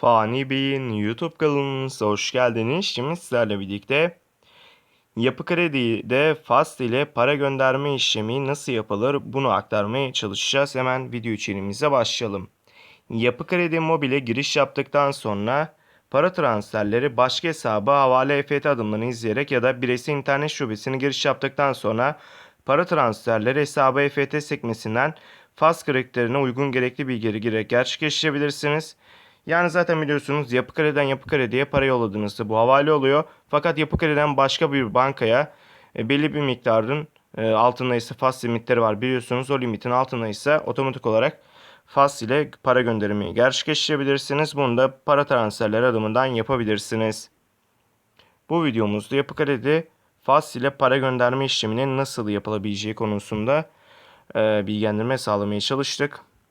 Fani Bey'in YouTube kanalımıza hoş geldiniz. Şimdi sizlerle birlikte Yapı Kredi'de Fast ile para gönderme işlemi nasıl yapılır bunu aktarmaya çalışacağız. Hemen video içeriğimize başlayalım. Yapı Kredi Mobil'e giriş yaptıktan sonra para transferleri başka hesaba havale EFT adımlarını izleyerek ya da bireysel internet şubesine giriş yaptıktan sonra para transferleri hesaba EFT sekmesinden Fast karakterine uygun gerekli bilgileri girerek gerçekleştirebilirsiniz. Yani zaten biliyorsunuz Yapı Kredi'den Yapı Kredi'ye para yolladığınızda bu havale oluyor. Fakat Yapı Kredi'den başka bir bankaya e, belli bir miktarın e, altında ise fast limitleri var biliyorsunuz. O limitin altında ise otomatik olarak fast ile para gönderimi gerçekleştirebilirsiniz. Bunu da para transferleri adımından yapabilirsiniz. Bu videomuzda Yapı Kredi fast ile para gönderme işleminin nasıl yapılabileceği konusunda e, bilgilendirme sağlamaya çalıştık.